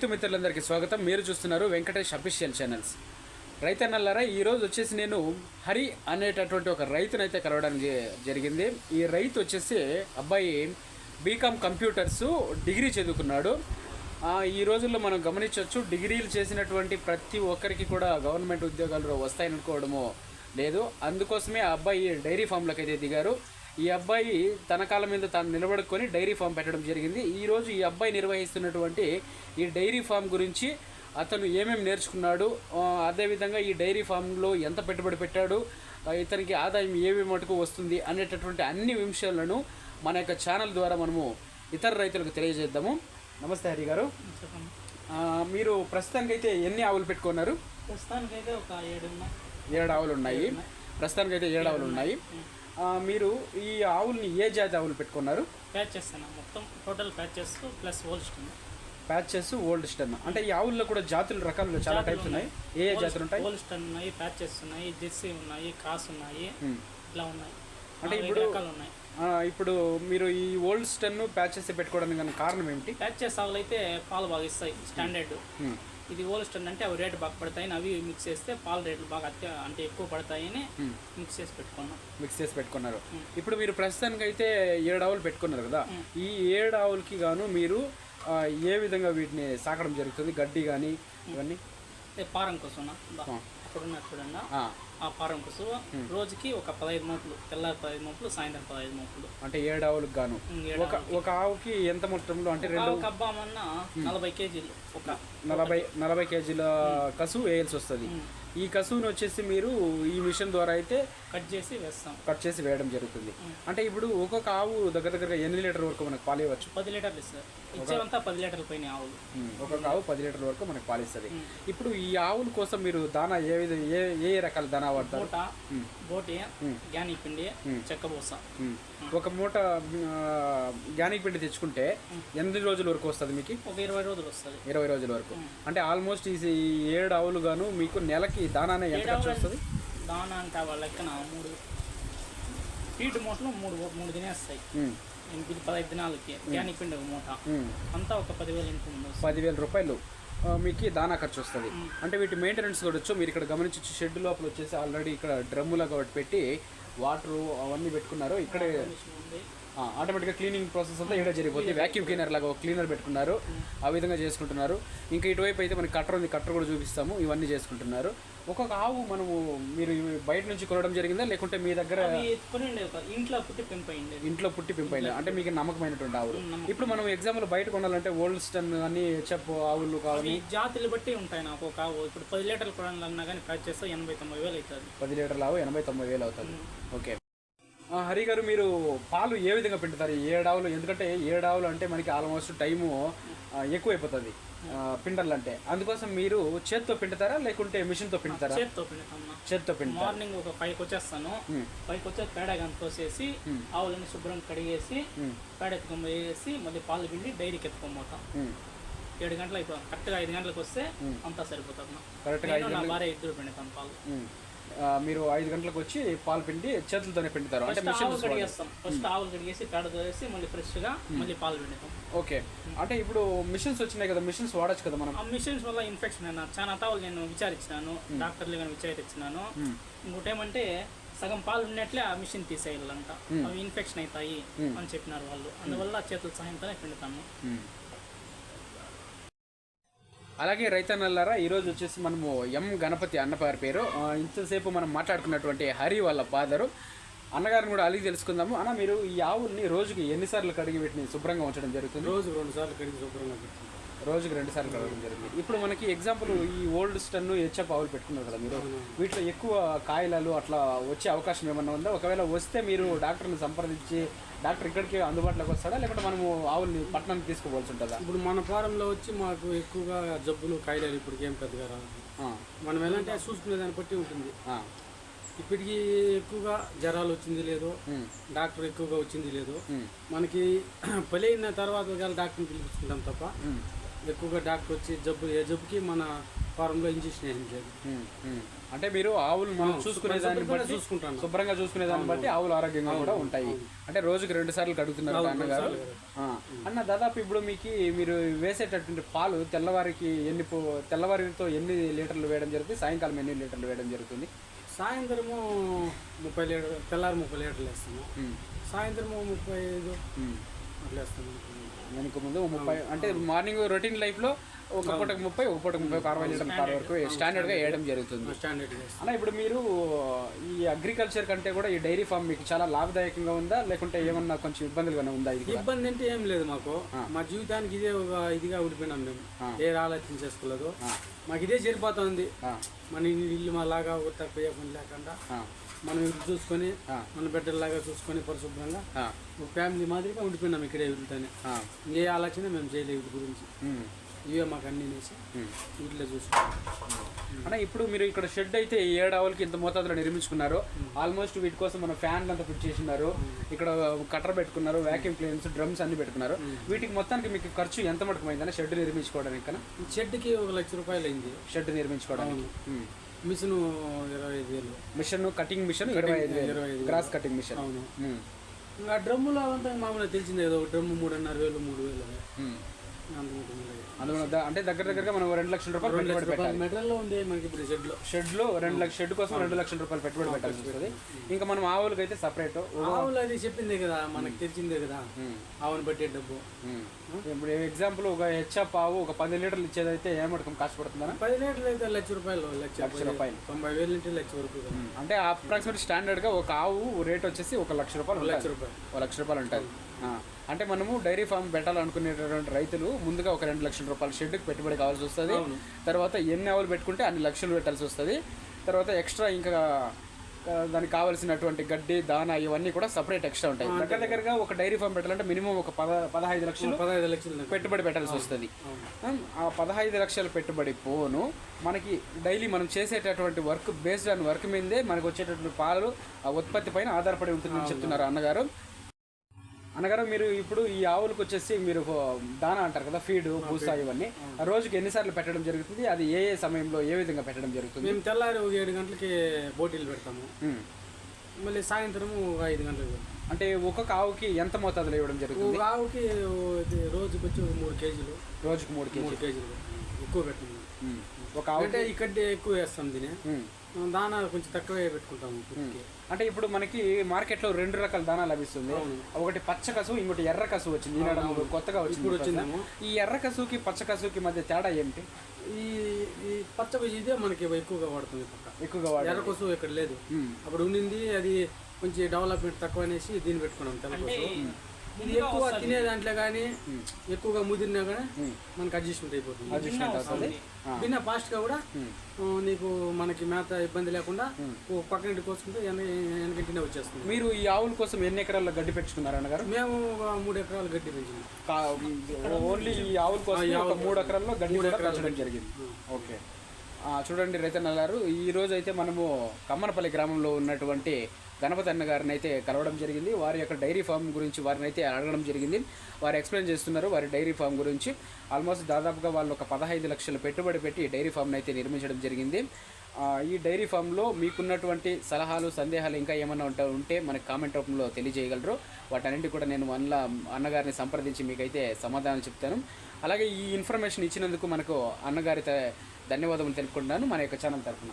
రైతు మిత్రులందరికీ స్వాగతం. మీరు చూస్తున్నారు వెంకటేష్ అఫీషియల్ ఛానల్స్. రైతన్నలారా ఈరోజు వచ్చేసి నేను హరి అనేటటువంటి ఒక రైతునైతే కలవడం జరిగింది. ఈ రైతు వచ్చేసి అబ్బాయి బీకామ్ కంప్యూటర్స్ డిగ్రీ చదువుకున్నాడు. ఈ రోజుల్లో మనం గమనించవచ్చు డిగ్రీలు చేసినటువంటి ప్రతి ఒక్కరికి కూడా గవర్నమెంట్ ఉద్యోగాలు వస్తాయనుకోవడము లేదు. అందుకోసమే ఆ అబ్బాయి డైరీ ఫామ్లకు అయితే దిగారు. ఈ అబ్బాయి తన కాళ్ళ మీద తాను నిలబడుకొని డైరీ ఫామ్ పెట్టడం జరిగింది. ఈ రోజు ఈ అబ్బాయి నిర్వహిస్తున్నటువంటి ఈ డైరీ ఫామ్ గురించి అతను ఏమేమి నేర్చుకున్నాడు అదేవిధంగా ఈ డైరీ ఫామ్లో ఎంత పెట్టుబడి పెట్టాడు ఇతనికి ఆదాయం ఏమి మటుకు వస్తుంది అనేటటువంటి అన్ని విషయాలను మన యొక్క ఛానల్ ద్వారా మనము ఇతర రైతులకు తెలియజేద్దాము. నమస్తే హరి గారు. మీరు ప్రస్తుతానికి అయితే ఎన్ని ఆవులు పెట్టుకున్నారు? ప్రస్తుతానికైతే ఒక ఏడు ఏడు ఆవులు ఉన్నాయి ప్రస్తుతానికి అయితే ఏడు ఆవులు ఉన్నాయి మీరు ఈ ఆవుల్ని ఏ జాతి ఆవులు పెట్టుకున్నారు? ప్యాచ్ చేస్తాను మొత్తం total patches plus Holstein patches Holstein అంటే ఈ ఆవుల్లో కూడా జాతులు రకాలు చాలా టైప్స్ ఉన్నాయి. ఏ ఏ జాతులు ఉంటాయి? హోల్స్టన్ ఉన్నాయి ప్యాచెస్ ఉన్నాయి జెర్సీ ఉన్నాయి క్రాస్ ఉన్నాయి ఉమ్. ఇట్లా ఉన్నాయి. అంటే ఇప్పుడు- రకాలు ఉన్నాయి. ఇప్పుడు మీరు ఈ ఓల్డ్ స్టన్ ప్యాచెస్ పెట్టుకోవడానికి కారణం ఏమిటి ప్యాచెస్ ఆవులు అయితే పాలు బాగా ఇస్తాయి స్టాండర్డ్. ఇది హోల్స్టన్ అంటే అవి రేటు బాగా పడతాయని అవి మిక్స్ చేస్తే పాల రేట్లు బాగా అత్య అంటే ఎక్కువ పడతాయని. మిక్స్ చేసి పెట్టుకున్నాం. మిక్స్ చేసి పెట్టుకున్నారు. ఉమ్. ఇప్పుడు మీరు ప్రస్తుతానికి అయితే ఏడు ఆవులు పెట్టుకున్నారు కదా? ఉమ్. ఈ ఏడు ఆవులకి గాను మీరు ఏ విధంగా వీటిని సాకడం జరుగుతుంది? గడ్డి కానీ ఇవన్నీ? పారం కోసం చూడండి. ఆ, పారం కోసం రోజుకి ఒక పదహైదు మోపులు తెల్లారి పదహైదు మోపులు సాయంత్రం పదహైదు మోపులు. అంటే ఏడు ఆవులకు గాను ఒక ఒక ఆవుకి ఎంత మొత్తంలో అంటే రెండు ఒక అబ్బామన్నా నలభై కేజీలు ఒక నలభై నలభై కేజీల కసువు వేయాల్సి వస్తుంది. ఈ కసువుని వచ్చేసి మీరు ఈ మిషన్ ద్వారా అయితే కట్ చేసి వేస్తాం. కట్ చేసి వేయడం జరుగుతుంది. అంటే ఇప్పుడు ఒక్కొక్క ఆవు దగ్గర దగ్గర ఎన్ని లీటర్ వరకు మనకు పాలు ఇవ్వచ్చు? పది లీటర్లు ఇస్తారు. ఇచ్చేవంతా పది లీటర్ల పైన ఆవులు ఒక్కొక్క ఆవు పది లీటర్ వరకు మనకు పాలిస్తుంది ఇప్పుడు ఈ ఆవుల కోసం మీరు దానా ఏ విధ ఏ ఏ రకాల దానా వాడతారు? బోటి గ్యానీ పిండి చెక్కబూస. ఒక మూట గ్యానిక్ పిండి తెచ్చుకుంటే ఎన్ని రోజుల వరకు వస్తుంది మీకు? ఒక ఇరవై రోజులు వస్తుంది. ఇరవై రోజుల వరకు. అంటే ఆల్మోస్ట్ ఈ ఏడు ఆవులు గాను మీకు నెలకి దానానే ఎంత ఖర్చు వస్తుంది? దానా అంటే వాళ్ళ లెక్కన మూడు. ఫీట్ మూటలు మూడు మూడు తినేస్తాయి. ఇది పదహైదు దినాలకి. గ్యానీ పిండి ఒక మూట. అంతా ఒక పదివేలు వస్తుంది పదివేల రూపాయలు. మీకు దానా ఖర్చు వస్తుంది. అంటే వీటి మెయింటెనెన్స్ కూడా వచ్చు మీరు ఇక్కడ గమనించవచ్చు షెడ్ లోపల వచ్చేసి ఆల్రెడీ ఇక్కడ డ్రమ్ములా కాబట్టి పెట్టి వాటర్ అవన్నీ పెట్టుకున్నారు. ఇక్కడే ఆటోమేటిక్గా క్లీనింగ్ ప్రాసెస్ అంతా ఇక్కడ జరిగిపోతుంది. వ్యాక్యూమ్ క్లీనర్ లాగా ఒక క్లీనర్ పెట్టుకున్నారు. ఆ విధంగా చేసుకుంటున్నారు. ఇంకా ఇటువైపు అయితే మనకి కట్టర్ ఉంది. కట్టర్ కూడా చూపిస్తాము. ఇవన్నీ చేసుకుంటున్నారు. ఒక్కొక్క ఆవు మనము మీరు బయట నుంచి కొనడం జరిగిందా? లేకుంటే మీ దగ్గర ఇంట్లో పుట్టి పెంపయింది ఇంట్లో పుట్టి పెంపైన అంటే మీకు నమ్మకమైనటువంటి ఆవులు. ఇప్పుడు మనం ఎగ్జాంపుల్ బయట కొనాలంటే ఓల్డ్ స్టన్ అని హెచ్ఎఫ్ ఆవులు కావాలి. జాతులు బట్టి ఉంటాయి నాకు ఒక ఆవు. ఇప్పుడు పది లీటర్లు కొనాలన్నా కానీ ప్యాచ్ చేస్తే ఎనభై తొంభై వేలు అవుతుంది. పది లీటర్ల ఆవు ఎనభై తొంభై వేలు అవుతుంది. ఓకే. హరి గారు మీరు పాలు ఏ విధంగా పిండుతారు? ఏడావులు ఎందుకంటే ఏడావులు అంటే మనకి ఆల్మోస్ట్ టైము ఎక్కువైపోతుంది పిండర్లు అంటే అందుకోసం మీరు చేత్తో పిండుతారా లేకుంటే మిషన్తో పిండుతారా? చేతితో చేత్తో పిండుతారు. మార్నింగ్ ఒక ఫైవ్కి వచ్చేస్తాను. ఫైవ్కి వచ్చే పేడ ఉమ్. ఆవులని శుభ్రం కడిగేసి. పేడ ఎత్తుకొని వేసి మళ్ళీ పాలు పిండి డైరీకి ఉమ్. ఏడు గంటలు అయిపోతాం కరెక్ట్గా ఐదు గంటలకు వస్తే అంతా సరిపోతుంది నా భార్య ఇద్దరు పిండుతాను పాలు. మీరు ఐదు గంటలకు వచ్చి పాలు పిండి చేతులతోనే పిండుతారు. అంటే మిషన్ కడిగేస్తాం. ఫస్ట్ ఆవులు కడిగేసి పేడ తోసేసి మళ్ళీ ఫ్రెష్గా మళ్ళీ పాలు పిండుతాం. ఓకే. అంటే ఇప్పుడు మిషన్స్ వచ్చినాయి కదా మిషన్స్ వాడచ్చు కదా మనం? ఆ మిషన్స్ వల్ల ఇన్ఫెక్షన్ అయినా చాలా తావులు నేను విచారించినాను డాక్టర్లు కానీ విచారించినాను ఇంకోటి ఏమంటే సగం పాలు ఉన్నట్లే ఆ మిషన్ తీసేయాలంట. అవి ఇన్ఫెక్షన్ అవుతాయి అని చెప్పినారు వాళ్ళు. అందువల్ల చేతుల సహాయంతోనే పిండుతాము. అలాగే రైతన్నలారా ఈరోజు వచ్చేసి మనము ఎం గణపతి అన్నగారి పేరు. ఇంతసేపు మనం మాట్లాడుకున్నటువంటి హరి వాళ్ళ ఫాదరు. అన్నగారిని కూడా అలిగి తెలుసుకుందాము. అన్న మీరు ఈ ఆవుల్ని రోజుకి ఎన్నిసార్లు కడిగి వీటిని శుభ్రంగా ఉంచడం జరుగుతుంది? రోజు రెండు సార్లు కడిగి శుభ్రంగా పెట్టుకుంటాం. రోజుకి రెండు సార్లు కడగడం జరుగుతుంది. ఇప్పుడు మనకి ఎగ్జాంపుల్ ఈ ఓల్డ్ స్టన్ హెచ్ఎఫ్ ఆవులు పెట్టుకున్నారు కదా మీరు. వీటిలో ఎక్కువ కాయలాలు అట్లా వచ్చే అవకాశం ఏమన్నా ఉందా? ఒకవేళ వస్తే మీరు డాక్టర్ని సంప్రదించి డాక్టర్ ఇక్కడికి అందుబాటులోకి వస్తాడా? లేకుంటే మనము ఆవుల్ని పట్టణానికి తీసుకోవాల్సి ఉంటుందా? ఇప్పుడు మన ఫారంలో వచ్చి మాకు ఎక్కువగా జబ్బులు కాయలాలు ఇప్పటికి ఏం పెద్దగా రాదు ఆ, మనం ఎలాంటి చూసుకునే దాన్ని బట్టి ఉంటుంది. ఇప్పటికి ఎక్కువగా జ్వరాలు వచ్చింది లేదో. డాక్టర్ ఎక్కువగా వచ్చింది లేదో. మనకి అయిన తర్వాత డాక్టర్ని పిలిపించుకుంటాం తప్ప. ఎక్కువగా డాక్టర్ వచ్చి జబ్బు ఏ జబ్బుకి మన ఫారంలో ఇంజక్షన్ వేయించారు. అంటే మీరు ఆవులు మనం చూసుకునే దాన్ని బట్టి చూసుకుంటాను. శుభ్రంగా చూసుకునే దాన్ని బట్టి ఆవులు ఆరోగ్యంగా కూడా ఉంటాయి. అంటే రోజుకి రెండు సార్లు కడుగుతున్నారు అన్నగారు. అన్న దాదాపు ఇప్పుడు మీకు మీరు వేసేటటువంటి పాలు తెల్లవారికి ఎన్ని పో- తెల్లవారితో ఎన్ని లీటర్లు వేయడం జరుగుతుంది? సాయంకాలం ఎన్ని లీటర్లు వేయడం జరుగుతుంది? సాయంత్రము ముప్పై లీటర్ తెల్లారి ముప్పై లీటర్లు వేస్తాము. సాయంత్రము ముప్పై ఐదు. అట్లా వేస్తాము ముందు ముప్పై అంటే మార్నింగ్ రొటీన్ లైఫ్లో ఒక పూటకు ముప్పై ఒక పూటకు ముప్పై అరవై లీటర్ల పాల వరకు స్టాండర్డ్గా వేయడం జరుగుతుంది. స్టాండర్డ్ అన్న ఇప్పుడు మీరు ఈ అగ్రికల్చర్ కంటే కూడా ఈ డైరీ ఫామ్ మీకు చాలా లాభదాయకంగా ఉందా? లేకుంటే ఏమన్నా కొంచెం ఇబ్బందులుగానే ఉందా ఇది కూడా? ఇబ్బంది అంటే ఏం లేదు మాకు. మా జీవితానికి ఇదే ఒక ఇదిగా ఉడిపోయినాం మేము. ఏ ఆలోచన చేసుకోలేదు మాకు ఇదే సరిపోతుంది. ఆ, మన ఇల్లు మా లాగా తక్కువ పని లేకుండా ఆ, మనం ఇది చూసుకొని ఆ. మన బిడ్డల్లాగా చూసుకొని పరిశుభ్రంగా ఆ, ఫ్యామిలీ మాదిరిగా ఉండిపోయినాం ఇక్కడే ఆ, ఏ ఆలోచన మేము చేయలేదు వీటి గురించి. ఉమ్, ఇవే మాకు అన్ని వేసి. వీటిలో చూసుకుంటాం. అన్న ఇప్పుడు మీరు ఇక్కడ షెడ్ అయితే ఈ ఏడు ఆవులకి ఇంత మోతాదులో నిర్మించుకున్నారు ఆల్మోస్ట్ వీటి కోసం మన ఫ్యాన్లు అంతా ఫిట్ చేసినారు. ఇక్కడ కట్టర్ పెట్టుకున్నారు వ్యాక్యూమ్ క్లీన్స్ డ్రమ్స్ అన్ని పెట్టుకున్నారు. వీటికి మొత్తానికి మీకు ఖర్చు ఎంత మటుకు అయిందన్న షెడ్ నిర్మించుకోవడానికి కన్నా షెడ్కి ఒక లక్ష రూపాయలు అయింది. షెడ్ నిర్మించుకోవడానికి. మిషన్ ఇరవై ఐదు వేలు. మిషన్ కటింగ్ మిషన్ ఇరవై ఐదు ఇరవై ఐదు గ్రాస్ కటింగ్ మిషన్ అవును. ఇంకా డ్రమ్ములో అంతా మామూలుగా తెలిసిందే కదా ఒక డ్రమ్ము మూడున్నర వేలు మూడు వేలు. అందులో అంటే దగ్గర దగ్గరగా మనం రెండు లక్షల రూపాయలు పెట్టుబడి పెట్టాలి. మెటల్లో ఉంది మనకి ఇప్పుడు షెడ్లో షెడ్లో. రెండు లక్ష షెడ్ కోసం రెండు లక్షల రూపాయలు పెట్టుబడి పెట్టాల్సి వస్తుంది. ఇంకా మనం ఆవులకి అయితే సపరేట్ ఆవులు అది చెప్పిందే కదా మనకు తెలిసిందే కదా. ఆవును పట్టే డబ్బు. ఇప్పుడు ఎగ్జాంపుల్ ఒక హెచ్ఎఫ్ ఆవు ఒక పది లీటర్లు ఇచ్చేదైతే ఏమడకం కాస్ట్ పడుతుందన్న? పది లీటర్లు అయితే లక్ష రూపాయలు లక్ష లక్ష రూపాయలు. తొంభై వేలు నుంచి లక్ష వరకు కదా. అంటే అప్రాక్సిమేట్ స్టాండర్డ్గా ఒక ఆవు రేట్ వచ్చేసి ఒక లక్ష రూపాయలు లక్ష రూపాయలు. ఒక లక్ష రూపాయలు ఉంటుంది. అంటే మనము డైరీ ఫామ్ పెట్టాలనుకునేటటువంటి రైతులు ముందుగా ఒక రెండు లక్షల రూపాయల షెడ్కి పెట్టుబడి కావాల్సి వస్తుంది. తర్వాత ఎన్ని ఆవులు పెట్టుకుంటే అన్ని లక్షలు పెట్టాల్సి వస్తుంది. తర్వాత ఎక్స్ట్రా ఇంకా దానికి కావాల్సినటువంటి గడ్డి దానా ఇవన్నీ కూడా సపరేట్ ఎక్స్ట్రా ఉంటాయి. దగ్గర దగ్గరగా ఒక డైరీ ఫామ్ పెట్టాలంటే మినిమం ఒక పద పదహైదు లక్షలు పదహైదు లక్షలు. పెట్టుబడి పెట్టాల్సి వస్తుంది. ఆ పదహైదు లక్షల పెట్టుబడి పోను మనకి డైలీ మనం చేసేటటువంటి వర్క్ బేస్డ్ ఆన్ వర్క్ మీదే మనకు వచ్చేటటువంటి పాలు ఆ ఉత్పత్తి పైన ఆధారపడి ఉంటుందని చెప్తున్నారు అన్నగారు. అన్నగారు మీరు ఇప్పుడు ఈ ఆవులకు వచ్చేసి మీరు దానా అంటారు కదా ఫీడ్ పూసా ఇవన్నీ. ఆ. రోజుకి ఎన్నిసార్లు పెట్టడం జరుగుతుంది? అది ఏ ఏ సమయంలో ఏ విధంగా పెట్టడం జరుగుతుంది? మేము తెల్లారి ఒక ఏడు గంటలకి బోటీలు పెడతాము. మళ్ళీ సాయంత్రం ఒక ఐదు గంటలకు అంటే ఒక్కొక్క ఆవుకి ఎంత మోతాదులో ఇవ్వడం జరుగుతుంది? ఒక ఆవుకి ఇది రోజుకి వచ్చి మూడు కేజీలు. రోజుకి మూడు కేజీ మూడు కేజీలు. పెడతాం. ఎక్కువ పెట్టాము. ఉమ్. ఒక ఆవు అంటే ఇక్కడ ఎక్కువ వేస్తాం దీని. దానా కొంచెం తక్కువే పెట్టుకుంటాము కుక్కి. అంటే ఇప్పుడు మనకి మార్కెట్లో రెండు రకాల దానా లభిస్తుంది. ఒకటి పచ్చ కసు ఇంకోటి ఎర్ర కసు వచ్చింది. కొత్తగా వచ్చింది ఇప్పుడు వచ్చిందేమో. ఈ ఎర్ర కసుకి పచ్చ కసుకి మధ్య తేడా ఏమిటి ఈ ఈ పచ్చ ఇదే మనకి ఎక్కువగా వాడుతుంది పక్క. ఎక్కువగా వాడే ఎర్ర కొసు ఇక్కడ లేదు. అప్పుడు ఉండింది అది కొంచెం డెవలప్మెంట్ తక్కువ అనేసి దీన్ని పెట్టుకున్నాం తెల్ల కొసు ఇది ఎక్కువ తినే దాంట్లో కానీ ఎక్కువగా ముదిరినా కానీ మనకి అడ్జస్ట్మెంట్ అయిపోతుంది. అడ్జస్ట్మెంట్ అవుతుంది. భిన్న ఫాస్ట్గా కూడా నీకు మనకి మేత ఇబ్బంది లేకుండా ఓ పక్క ఇంటికి కోసుకుంటే వెన వెనకింటినే వచ్చేస్తుంది. మీరు ఈ ఆవుల కోసం ఎన్ని ఎకరాల్లో గడ్డి పెట్టుకున్నారు అన్నగారు? మేము మూడు ఎకరాలు గడ్డి పెంచింది కా- ఓన్లీ ఈ ఆవుల కోసం మూడు ఎకరాల్లో గడ్డి కూడా పెంచడం జరిగింది. ఓకే. చూడండి రైతన్న ఈరోజు అయితే మనము కమ్మనపల్లి గ్రామంలో ఉన్నటువంటి గణపతి అన్న గారిని అయితే కలవడం జరిగింది. వారి యొక్క డైరీ ఫామ్ గురించి వారిని అయితే అడగడం జరిగింది. వారు ఎక్స్ప్లెయిన్ చేస్తున్నారు వారి డైరీ ఫామ్ గురించి. ఆల్మోస్ట్ దాదాపుగా వాళ్ళు ఒక పదహైదు లక్షల పెట్టుబడి పెట్టి డైరీ ఫామ్ని అయితే నిర్మించడం జరిగింది. ఈ డైరీ ఫామ్లో మీకున్నటువంటి సలహాలు సందేహాలు ఇంకా ఏమైనా ఉంటా ఉంటే మనకి కామెంట్ రూపంలో తెలియజేయగలరు. వాటన్నింటి కూడా నేను వన్ల అన్నగారిని సంప్రదించి మీకైతే సమాధానం చెప్తాను. అలాగే ఈ ఇన్ఫర్మేషన్ ఇచ్చినందుకు మనకు అన్నగారి త- ధన్యవాదములు తెలుపుకుంటున్నాను. మన యొక్క ఛానల్ తరఫున.